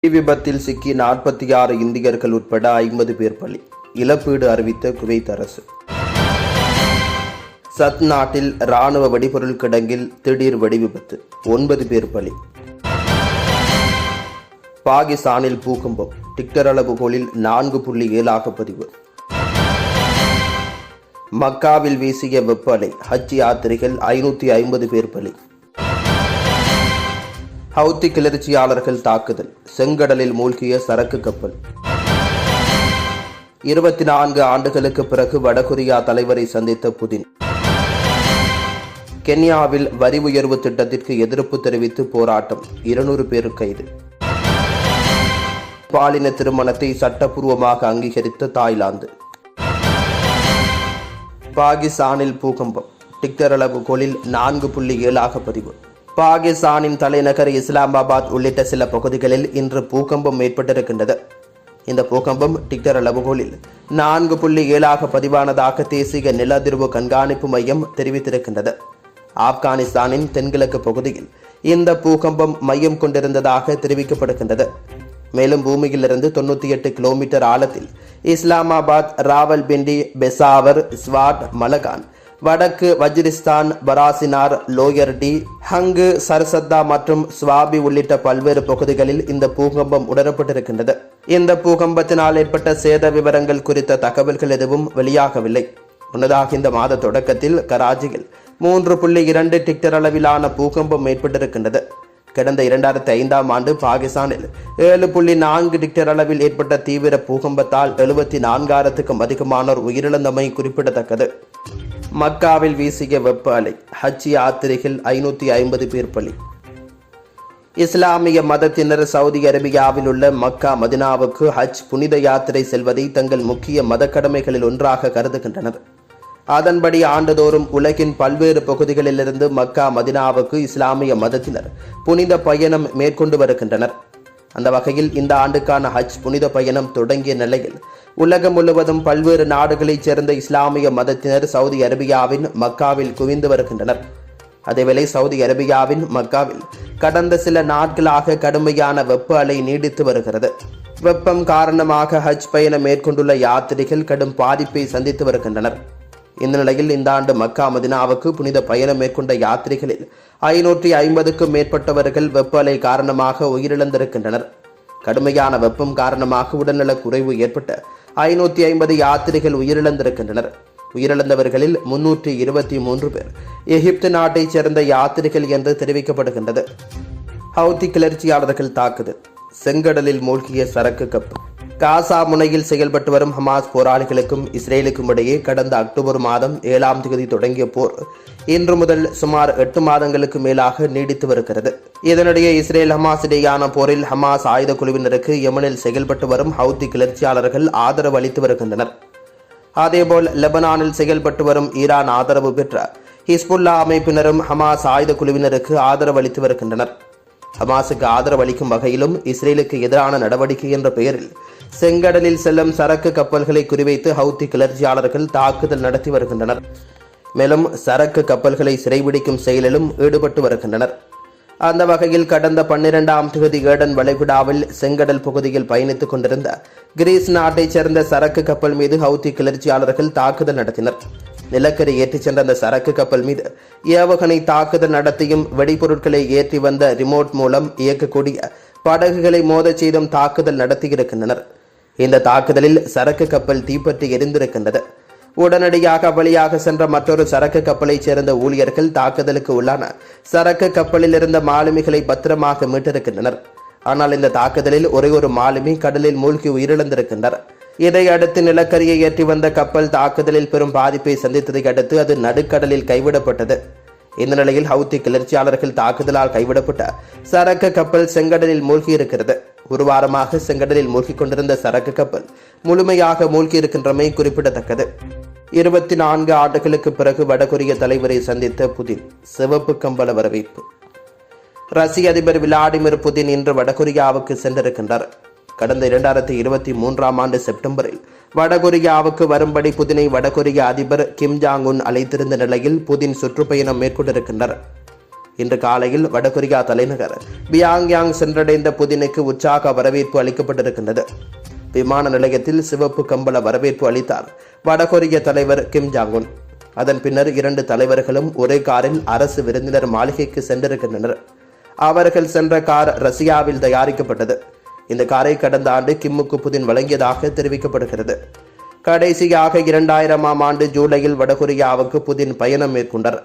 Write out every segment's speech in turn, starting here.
தீ விபத்தில் சிக்கி நாற்பத்தி ஆறு இந்தியர்கள் உட்பட ஐம்பது பேர் பலி. இழப்பீடு அறிவித்த குவைத் அரசு. சத் நாட்டில் ராணுவ வெடிபொருள் கிடங்கில் திடீர் வெடிவிபத்து ஒன்பது பேர் பலி. பாகிஸ்தானில் பூகம்பம் டிக்டர் அளவுகோலில் நான்கு புள்ளி ஏழாக பதிவு. மக்காவில் வீசிய வெப்ப அலை ஹஜ் யாத்திரைகள் ஐநூற்றி ஐம்பது பேர் பலி. ஹவுத்தி கிளர்ச்சியாளர்கள் தாக்குதல் செங்கடலில் மூழ்கிய சரக்கு கப்பல். இருபத்தி நான்கு ஆண்டுகளுக்கு பிறகு வடகொரியா தலைவரை சந்தித்த புதின். கென்யாவில் வரி உயர்வு திட்டத்திற்கு எதிர்ப்பு தெரிவித்து போராட்டம் இருநூறு பேர் கைது. பாலின திருமணத்தை சட்டப்பூர்வமாக அங்கீகரித்த தாய்லாந்து. பாகிஸ்தானில் பூகம்பம் டிக்டர் அளவுகோலில் நான்கு புள்ளி ஏழாக பதிவு. பாகிஸ்தானின் தலைநகர் இஸ்லாமாபாத் உள்ளிட்ட சில பகுதிகளில் இன்று பூகம்பம் ஏற்பட்டிருக்கின்றது. இந்த பூகம்பம் டிக்டர் அளவுகோலில் நான்கு புள்ளி ஏழாக பதிவானதாக தேசிய நில அதிர்வு கண்காணிப்பு மையம் தெரிவித்திருக்கின்றது. ஆப்கானிஸ்தானின் தென்கிழக்கு பகுதியில் இந்த பூகம்பம் மையம் கொண்டிருந்ததாக தெரிவிக்கப்படுகின்றது. மேலும் பூமியிலிருந்து தொண்ணூற்றி எட்டு கிலோமீட்டர் ஆழத்தில் இஸ்லாமாபாத் ராவல்பிண்டி பெசாவர் ஸ்வாட் மலகான் வடக்கு வஜ்ரிஸ்தான் பராசினார் லோயர் டி ஹங்கு சர்சத்தா மற்றும் ஸ்வாபி உள்ளிட்ட பல்வேறு பகுதிகளில் இந்த பூகம்பம் உணரப்பட்டிருக்கின்றது. இந்த பூகம்பத்தினால் ஏற்பட்ட சேத விவரங்கள் குறித்த தகவல்கள் எதுவும் வெளியாகவில்லை. முன்னதாக இந்த மாத தொடக்கத்தில் கராச்சியில் மூன்று புள்ளி இரண்டு டிக்டர் அளவிலான பூகம்பம் ஏற்பட்டிருக்கின்றது. கடந்த இரண்டாயிரத்தி ஐந்தாம் ஆண்டு பாகிஸ்தானில் ஏழு புள்ளி நான்கு டிக்டர் அளவில் ஏற்பட்ட தீவிர பூகம்பத்தால் எழுபத்தி நான்காயிரத்துக்கும் அதிகமானோர் உயிரிழந்தமை குறிப்பிடத்தக்கது. மக்காவில் வீசிய வெப்ப அலை ஹஜ் யாத்திரைகள் ஐநூற்றி ஐம்பது பேர் பலி. இஸ்லாமிய மதத்தினர் சவுதி அரேபியாவில் உள்ள மக்கா மதினாவுக்கு ஹஜ் புனித யாத்திரை செல்வதை தங்கள் முக்கிய மத கடமைகளில் ஒன்றாக கருதுகின்றனர். அதன்படி ஆண்டுதோறும் உலகின் பல்வேறு பகுதிகளிலிருந்து மக்கா மதினாவுக்கு இஸ்லாமிய மதத்தினர் புனித பயணம் மேற்கொண்டு வருகின்றனர். அந்த வகையில் இந்த ஆண்டுக்கான ஹஜ் புனித பயணம் தொடங்கிய நிலையில் உலகம் முழுவதும் பல்வேறு நாடுகளைச் சேர்ந்த இஸ்லாமிய மதத்தினர் சவுதி அரேபியாவின் மக்காவில் குவிந்து வருகின்றனர். அதேவேளை சவுதி அரேபியாவின் மக்காவில் கடந்த சில நாட்களாக கடுமையான வெப்ப அலை நீடித்து வருகிறது. வெப்பம் காரணமாக ஹஜ் பயணம் மேற்கொண்டுள்ள யாத்திரிகள் கடும் பாதிப்பை சந்தித்து வருகின்றனர். இந்த நிலையில் இந்த ஆண்டு மக்கா மதினாவுக்கு புனித பயணம் மேற்கொண்ட யாத்திரிகளில் ஐநூற்றி ஐம்பதுக்கும் மேற்பட்டவர்கள் வெப்ப அலை காரணமாக உயிரிழந்திருக்கின்றனர். கடுமையான வெப்பம் காரணமாக உடல்நலக் குறைவு ஏற்பட்ட ஐநூற்றி ஐம்பது யாத்திரிகள் உயிரிழந்திருக்கின்றனர். உயிரிழந்தவர்களில் முன்னூற்றி இருபத்தி மூன்று பேர் எகிப்து நாட்டைச் சேர்ந்த யாத்திரிகள் என்று தெரிவிக்கப்படுகின்றது. ஹவுத்தி கிளர்ச்சியாளர்கள் தாக்குதல். செங்கடலில் மூழ்கிய சரக்கு கப்பல். காசா முனையில் செயல்பட்டு வரும் ஹமாஸ் போராளிகளுக்கும் இஸ்ரேலுக்கும் இடையே கடந்த அக்டோபர் மாதம் ஏழாம் தேதி தொடங்கிய போர் இன்று முதல் சுமார் எட்டு மாதங்களுக்கு மேலாக நீடித்து வருகிறது. இதனிடையே இஸ்ரேல் ஹமாஸ் இடையேயான போரில் ஹமாஸ் ஆயுத குழுவினருக்கு யமனில் செயல்பட்டு வரும் ஹவுதி கிளர்ச்சியாளர்கள் ஆதரவு அளித்து வருகின்றனர். அதேபோல் லெபனானில் செயல்பட்டு வரும் ஈரான் ஆதரவு பெற்ற ஹிஸ்புல்லா அமைப்பினரும் ஹமாஸ் ஆயுத குழுவினருக்கு ஆதரவு அளித்து வருகின்றனர். ஹமாஸுக்கு ஆதரவு அளிக்கும் வகையிலும் இஸ்ரேலுக்கு எதிரான நடவடிக்கை என்ற பெயரில் செங்கடலில் செல்லும் சரக்கு கப்பல்களை குறிவைத்து ஹவுத்தி கிளர்ச்சியாளர்கள் தாக்குதல் நடத்தி வருகின்றனர். மேலும் சரக்கு கப்பல்களை சிறைபிடிக்கும் செயலிலும் ஈடுபட்டு வருகின்றனர். அந்த வகையில் கடந்த பன்னிரெண்டாம் தேதி ஏடன் வளைகுடாவில் செங்கடல் பகுதியில் பயணித்துக் கொண்டிருந்த கிரீஸ் நாட்டைச் சேர்ந்த சரக்கு கப்பல் மீது ஹவுத்தி கிளர்ச்சியாளர்கள் தாக்குதல் நடத்தினர். நிலக்கரி ஏற்றிச் சென்ற அந்த சரக்கு கப்பல் மீது ஏவுகணை தாக்குதல் நடத்தியும் வெடிபொருட்களை ஏற்றி வந்த ரிமோட் மூலம் இயக்கக்கூடிய படகுகளை மோதச் செய்தும் தாக்குதல் நடத்தியிருக்கின்றனர். இந்த தாக்குதலில் சரக்கு கப்பல் தீப்பற்றி எரிந்திருக்கின்றது. உடனடியாக வழியாக சென்ற மற்றொரு சரக்கு கப்பலைச் சேர்ந்த ஊழியர்கள் தாக்குதலுக்கு உள்ளான சரக்கு கப்பலில் இருந்த மாலுமிகளை பத்திரமாக மீட்டிருக்கின்றனர். ஆனால் இந்த தாக்குதலில் ஒரே ஒரு மாலுமி கடலில் மூழ்கி உயிரிழந்திருக்கின்றனர் இதையடுத்து நிலக்கரியை ஏற்றி வந்த கப்பல் தாக்குதலில் பெரும் பாதிப்பை சந்தித்ததை அடுத்து அது நடுக்கடலில் கைவிடப்பட்டது. இந்த நிலையில் ஹவுத்தி கிளர்ச்சியாளர்கள் தாக்குதலால் கைவிடப்பட்ட சரக்கு கப்பல் செங்கடலில் மூழ்கியிருக்கிறது. ஒரு வாரமாக செங்கடலில் மூழ்கிக் கொண்டிருந்த சரக்கு கப்பல் முழுமையாக மூழ்கியிருக்கின்றமை குறிப்பிடத்தக்கது. இருபத்தி நான்கு ஆண்டுகளுக்கு பிறகு வடகொரிய தலைவரை சந்தித்த புதின் சிவப்பு கம்பள வரவேற்பு. ரஷ்ய அதிபர் விளாடிமிர் புதின் இன்று வடகொரியாவுக்கு சென்றிருக்கின்றார். கடந்த இரண்டாயிரத்தி இருபத்தி மூன்றாம் ஆண்டு செப்டம்பரில் வடகொரியாவுக்கு வரும்படி புதினை வடகொரிய அதிபர் கிம் ஜாங் உன் அழைத்திருந்த நிலையில் புதின் சுற்றுப்பயணம் மேற்கொண்டிருக்கின்றார் இன்று காலையில் வடகொரியா தலைநகர் பியாங்யாங் சென்றடைந்த புதினுக்கு உற்சாக வரவேற்பு அளிக்கப்பட்டிருக்கின்றது. விமான நிலையத்தில் சிவப்பு கம்பள வரவேற்பு அளித்தார் வடகொரிய தலைவர் கிம் ஜாங் உன் அதன் பின்னர் இரண்டு தலைவர்களும் ஒரே காரில் அரசு விருந்தினர் மாளிகைக்கு சென்றிருக்கின்றனர். அவர்கள் சென்ற கார் ரஷ்யாவில் தயாரிக்கப்பட்டது. இந்த காரை கடந்த ஆண்டு கிம்முக்கு புதின் வழங்கியதாக தெரிவிக்கப்படுகிறது. கடைசியாக இரண்டாயிரமாம் ஆண்டு ஜூலையில் வடகொரியாவுக்கு புதின் பயணம் மேற்கொண்டார்.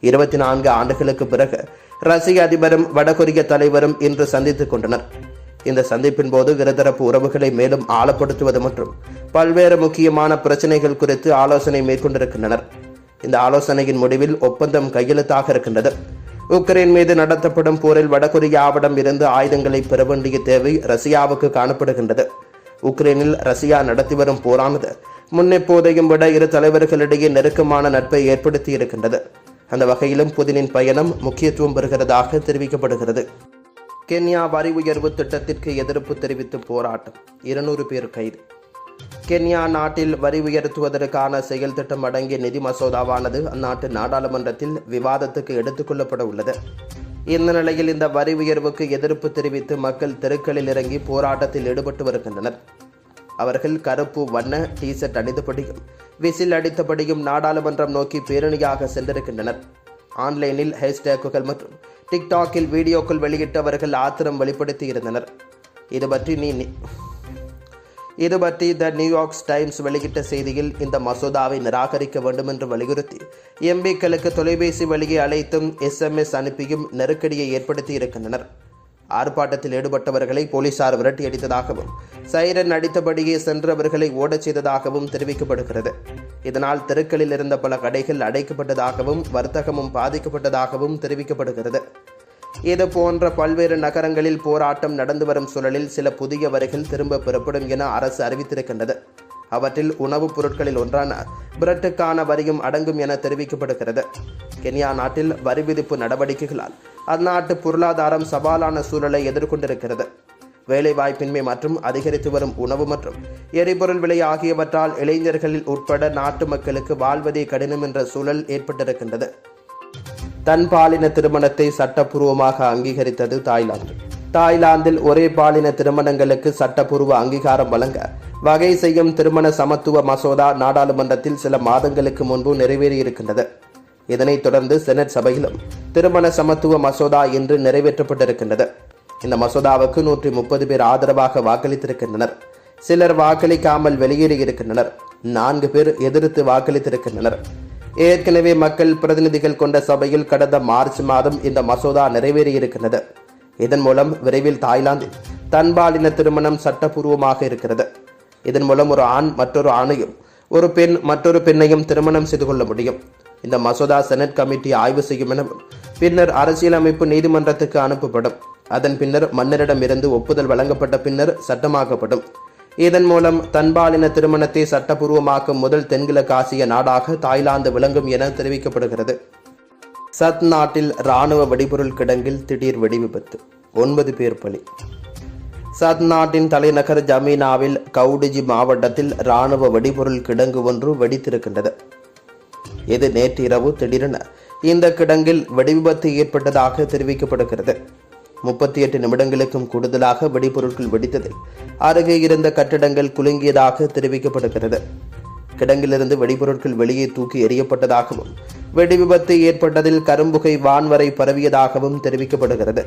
இருபத்தி நான்கு ஆண்டுகளுக்கு பிறகு ரஷ்ய அதிபரும் வடகொரிய தலைவரும் இன்று சந்தித்துக் கொண்டனர். இந்த சந்திப்பின் போது இருதரப்பு உறவுகளை மேலும் ஆழப்படுத்துவது மற்றும் பல்வேறு முக்கியமான பிரச்சனைகள் குறித்து ஆலோசனை மேற்கொண்டிருக்கின்றனர். இந்த ஆலோசனையின் முடிவில் ஒப்பந்தம் கையெழுத்தாக இருக்கின்றது. உக்ரைன் மீது நடத்தப்படும் போரில் வடகொரியாவிடம் இருந்து ஆயுதங்களை பெற வேண்டிய தேவை ரஷ்யாவுக்கு காணப்படுகின்றது. உக்ரைனில் ரஷ்யா நடத்தி வரும் போரானது முன்னெப்போதையும் விட இரு தலைவர்களிடையே நெருக்கமான நட்பை ஏற்படுத்தி இருக்கின்றது. அந்த வகையிலும் புதினின் பயணம் முக்கியத்துவம் பெறுகிறதாக தெரிவிக்கப்படுகிறது. கென்யா வரி உயர்வு திட்டத்திற்கு எதிர்ப்பு தெரிவித்து போராட்டம். இருநூறு பேர் கைது. கென்யா நாட்டில் வரி உயர்த்துவதற்கான செயல் திட்டம் அடங்கிய நிதி மசோதாவானது அந்நாட்டு நாடாளுமன்றத்தில் விவாதத்துக்கு எடுத்துக்கொள்ளப்பட உள்ளது. இந்த நிலையில் இந்த வரி உயர்வுக்கு எதிர்ப்பு தெரிவித்து மக்கள் தெருக்களில் இறங்கி போராட்டத்தில் ஈடுபட்டு வருகின்றனர். அவர்கள் கருப்பு வண்ண டிஷர்ட் அணிந்தபடியும் விசில் அடித்தபடியும் நாடாளுமன்றம் நோக்கி பேரணியாக சென்றிருக்கின்றனர். ஆன்லைனில் ஹேஷ்டேக்குகள் மற்றும் டிக்டாக்கில் வீடியோக்கள் வெளியிட்டவர்கள் ஆத்திரம் வெளிப்படுத்தியிருந்தனர். இது பற்றி நீ இது பற்றி த நியூயார்க் டைம்ஸ் வெளியிட்ட செய்தியில் இந்த மசோதாவை நிராகரிக்க வேண்டும் என்று வலியுறுத்தி எம்பிக்களுக்கு தொலைபேசி வழியை அழைத்தும் எஸ்எம்எஸ் அனுப்பியும் நெருக்கடியை ஏற்படுத்தி இருக்கின்றனர். ஆர்ப்பாட்டத்தில் ஈடுபட்டவர்களை போலீசார் விரட்டியடித்ததாகவும் சைரன் அடித்தபடியே சென்றவர்களை ஓடச் செய்ததாகவும் தெரிவிக்கப்படுகிறது. இதனால் தெருக்களில் இருந்த பல கடைகள் அடைக்கப்பட்டதாகவும் வர்த்தகமும் பாதிக்கப்பட்டதாகவும் தெரிவிக்கப்படுகிறது. இது போன்ற பல்வேறு நகரங்களில் போராட்டம் நடந்து வரும் சூழலில் சில புதிய வரிகள் திரும்ப பெறப்படும் என அரசு அறிவித்திருக்கின்றது. அவற்றில் உணவுப் பொருட்களில் ஒன்றான பிரெட்டுக்கான வரியும் அடங்கும் என தெரிவிக்கப்படுகிறது. கென்யா நாட்டில் வரி விதிப்பு நடவடிக்கைகளால் அந்நாட்டு பொருளாதாரம் சவாலான சூழலை எதிர்கொண்டிருக்கிறது. வேலைவாய்ப்பின்மை மற்றும் அதிகரித்து வரும் உணவு மற்றும் எரிபொருள் விலை ஆகியவற்றால் இளைஞர்களில் உட்பட நாட்டு மக்களுக்கு வாழ்வதே கடினம் என்ற சூழல் ஏற்பட்டிருக்கின்றது. தன் பாலின திருமணத்தை சட்டப்பூர்வமாக அங்கீகரித்தது தாய்லாந்து. தாய்லாந்தில் ஒரே பாலின திருமணங்களுக்கு சட்டப்பூர்வ அங்கீகாரம் வழங்க வகை செய்யும் திருமண சமத்துவ மசோதா நாடாளுமன்றத்தில் சில மாதங்களுக்கு முன்பு நிறைவேறியிருக்கின்றது. இதனைத் தொடர்ந்து செனட் சபையிலும் திருமண சமத்துவ மசோதா இன்று நிறைவேற்றப்பட்டிருக்கின்றது. இந்த மசோதாவுக்கு நூற்றி முப்பது பேர் ஆதரவாக வாக்களித்திருக்கின்றனர். சிலர் வாக்களிக்காமல் வெளியேறியிருக்கின்றனர். நான்கு பேர் எதிர்த்து வாக்களித்திருக்கின்றனர். ஏற்கனவே மக்கள் பிரதிநிதிகள் கொண்ட சபையில் கடந்த மார்ச் மாதம் இந்த மசோதா நிறைவேறியிருக்கிறது இதன் மூலம் விரைவில் தாய்லாந்தில் தன்பாலின திருமணம் சட்டப்பூர்வமாக இருக்கிறது. இதன் மூலம் ஒரு ஆண் மற்றொரு ஆணையும் ஒரு பெண் மற்றொரு பெண்ணையும் திருமணம் செய்து கொள்ள முடியும். இந்த மசோதா செனட் கமிட்டி ஆய்வு செய்யும் எனவும் பின்னர் அரசியலமைப்பு நீதிமன்றத்துக்கு அனுப்பப்படும். அதன் பின்னர் மன்னரிடமிருந்து ஒப்புதல் வழங்கப்பட்ட பின்னர் சட்டமாக்கப்படும். இதன் மூலம் தன்பாலின திருமணத்தை சட்டபூர்வமாக்கும் முதல் தென்கிழக்கு ஆசிய நாடாக தாய்லாந்து விளங்கும் என தெரிவிக்கப்படுகிறது. சத் நாட்டில் ராணுவ வெடிபொருள் கிடங்கில் திடீர் வெடி விபத்து ஒன்பது பேர் பலி. சத் நாட்டின் தலைநகர் ஜமீனாவில் கவுடிஜி மாவட்டத்தில் ராணுவ வெடிபொருள் கிடங்கு ஒன்று வெடித்திருக்கின்றது. இது நேற்று இரவு திடீரென இந்த கிடங்கில் வெடிவிபத்து ஏற்பட்டதாக தெரிவிக்கப்படுகிறது. முப்பத்தி எட்டு நிமிடங்களுக்கும் கூடுதலாக வெடிபொருட்கள் வெடித்ததில் அருகே இருந்த கட்டடங்கள் குலுங்கியதாக தெரிவிக்கப்படுகிறது. கிடங்கிலிருந்து வெடிபொருட்கள் வெளியே தூக்கி எறியப்பட்டதாகவும் வெடி விபத்து ஏற்பட்டதில் கரும்புகை வான்வரை பரவியதாகவும் தெரிவிக்கப்படுகிறது.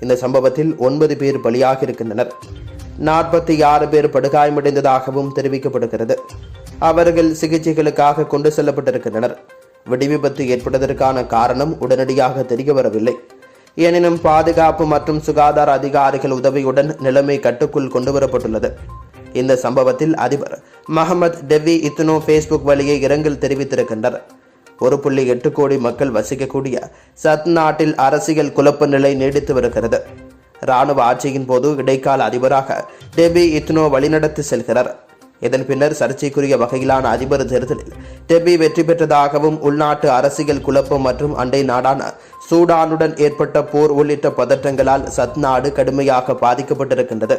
இந்த சம்பவத்தில் ஒன்பது பேர் பலியாக இருக்கின்றனர். நாற்பத்தி ஆறு பேர் படுகாயமடைந்ததாகவும் தெரிவிக்கப்படுகிறது. அவர்கள் சிகிச்சைகளுக்காக கொண்டு செல்லப்பட்டிருக்கின்றனர். வெடிவிபத்து ஏற்பட்டதற்கான காரணம் உடனடியாக தெரிய வரவில்லை. எனினும் பாதுகாப்பு மற்றும் சுகாதார அதிகாரிகள் உதவியுடன் நிலைமை கட்டுக்குள் கொண்டுவரப்பட்டுள்ளது. இந்த சம்பவத்தில் அதிபர் மஹமத் டெவி இத்னோ ஃபேஸ்புக் வழியே இரங்கல் தெரிவித்திருக்கின்றனர். ஒரு புள்ளி எட்டு கோடி மக்கள் வசிக்கக்கூடிய சத் நாட்டில் அரசியல் குழப்ப நிலை நீடித்து வருகிறது. ராணுவ ஆட்சியின் போது இடைக்கால அதிபராக டெபி இத்னோ வழிநடத்தி செல்கிறார். இதன் பின்னர் சர்ச்சைக்குரிய வகையிலான அதிபர் தேர்தலில் டெபி வெற்றி பெற்றதாகவும் உள்நாட்டு அரசியல் குழப்பம் மற்றும் அண்டை நாடான சூடானுடன் ஏற்பட்ட போர் உள்ளிட்ட பதற்றங்களால் சத் நாடு கடுமையாக பாதிக்கப்பட்டிருக்கின்றது.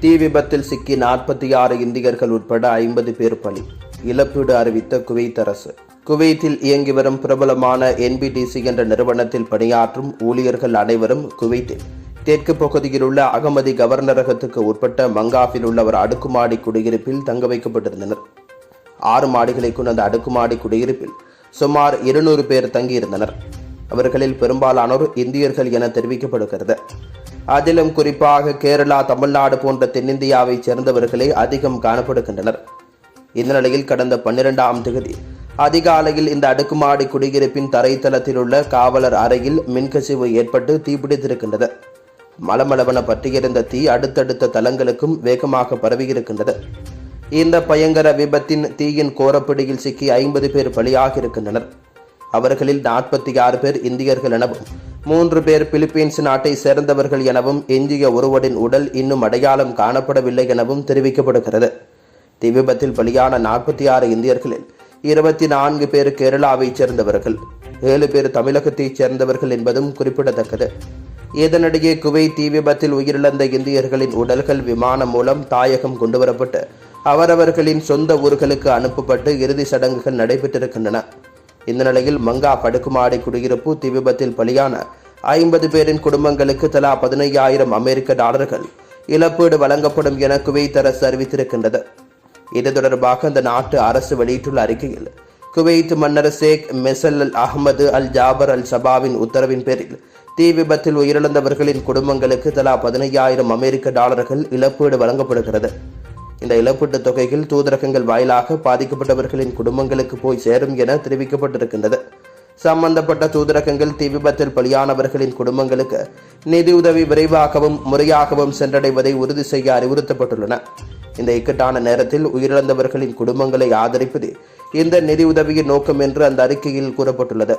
தீ விபத்தில் சிக்கி நாற்பத்தி ஆறு இந்தியர்கள் உட்பட ஐம்பது பேர் பலி. இழப்பீடு அறிவித்த குவைத் அரசு. குவைத்தில் இயங்கி வரும் பிரபலமான என்பிடிசி என்ற நிறுவனத்தில் பணியாற்றும் ஊழியர்கள் அனைவரும் குவைத்தில் தெற்கு பகுதியில் உள்ள அகமதி கவர்னரகத்துக்கு உட்பட்ட மங்காஃபில் உள்ள ஒரு அடுக்குமாடி குடியிருப்பில் தங்க வைக்கப்பட்டிருந்தனர். ஆறு மாடிகளை கொண்ட அந்த அடுக்குமாடி குடியிருப்பில் சுமார் இருநூறு பேர் தங்கியிருந்தனர். அவர்களில் பெரும்பாலானோர் இந்தியர்கள் என தெரிவிக்கப்படுகிறது. அதிலும் குறிப்பாக கேரளா தமிழ்நாடு போன்ற தென்னிந்தியாவைச் சேர்ந்தவர்களே அதிகம் காணப்படுகின்றனர். இந்த நிலையில் கடந்த பன்னிரெண்டாம் தேதி அதிகாலையில் இந்த அடுக்குமாடி குடியிருப்பின் தரைத்தளத்தில் உள்ள காவலர் அறையில் மின்கசிவு ஏற்பட்டு தீப்பிடித்திருக்கின்றது. மலமளவன பற்றியிருந்த தீ அடுத்தடுத்த தளங்களுக்கும் வேகமாக பரவியிருக்கின்றது. இந்த பயங்கர விபத்தின் தீயின் கோரப்பிடியில் சிக்கி ஐம்பது பேர் பலியாக இருக்கின்றனர் அவர்களில் நாற்பத்தி ஆறு பேர் இந்தியர்கள் எனவும் மூன்று பேர் பிலிப்பீன்ஸ் நாட்டை சேர்ந்தவர்கள் எனவும் எஞ்சிய ஒருவரின் உடல் இன்னும் அடையாளம் காணப்படவில்லை எனவும் தெரிவிக்கப்படுகிறது. தீ விபத்தில் பலியான நாற்பத்தி ஆறு இந்தியர்களில் இருபத்தி நான்கு பேர் கேரளாவைச் சேர்ந்தவர்கள் ஏழு பேர் தமிழகத்தைச் சேர்ந்தவர்கள் என்பதும் குறிப்பிடத்தக்கது. இதனிடையே குவைத் தீ விபத்தில் உயிரிழந்த இந்தியர்களின் உடல்கள் விமானம் மூலம் தாயகம் கொண்டுவரப்பட்டு அவரவர்களின் சொந்த ஊர்களுக்கு அனுப்பப்பட்டு இறுதி சடங்குகள் நடைபெற்றிருக்கின்றன. இந்த நிலையில் மங்கா படுக்குமாடி குடியிருப்பு தீ விபத்தில் பலியான ஐம்பது பேரின் குடும்பங்களுக்கு தலா பதினையாயிரம் அமெரிக்க டாலர்கள் இழப்பீடு வழங்கப்படும் என குவைத் அரசு அறிவித்திருக்கின்றது. இது தொடர்பாக அந்த நாட்டு அரசு வெளியிட்டுள்ள அறிக்கையில் குவைத் மன்னர் ஷேக் மெசல் அல் அஹ்மது அல் ஜாபர் அல் சபாவின் உத்தரவின் பேரில் தீ விபத்தில் உயிரிழந்தவர்களின் குடும்பங்களுக்கு தலா பதினையாயிரம் அமெரிக்க டாலர்கள் இழப்பீடு வழங்கப்படுகிறது. இந்த இழப்பீட்டுத் தொகையில் தூதரகங்கள் வாயிலாக பாதிக்கப்பட்டவர்களின் குடும்பங்களுக்கு போய் சேரும் என தெரிவிக்கப்பட்டிருக்கின்றது. சம்பந்தப்பட்ட தூதரகங்கள் தீ விபத்தில் பலியானவர்களின் குடும்பங்களுக்கு நிதியுதவி விரைவாகவும் முறையாகவும் சென்றடைவதை உறுதி செய்ய அறிவுறுத்தப்பட்டுள்ளன. இந்த இக்கட்டான நேரத்தில் உயிரிழந்தவர்களின் குடும்பங்களை ஆதரிப்பது இந்த நிதியுதவியின் நோக்கம் என்று அந்த அறிக்கையில் கூறப்பட்டுள்ளது.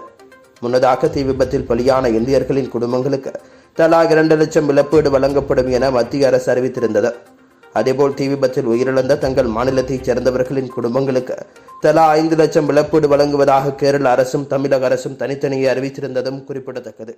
முன்னதாக தீ விபத்தில் பலியான இந்தியர்களின் குடும்பங்களுக்கு தலா இரண்டு லட்சம் இழப்பீடு வழங்கப்படும் என மத்திய அரசு அறிவித்திருந்தது. அதேபோல் தீ விபத்தில் உயிரிழந்த தங்கள் மாநிலத்தைச் சேர்ந்தவர்களின் குடும்பங்களுக்கு தலா ஐந்து லட்சம் இழப்பீடு வழங்குவதாக கேரள அரசும் தமிழக அரசும் தனித்தனியே அறிவித்திருந்ததும் குறிப்பிடத்தக்கது.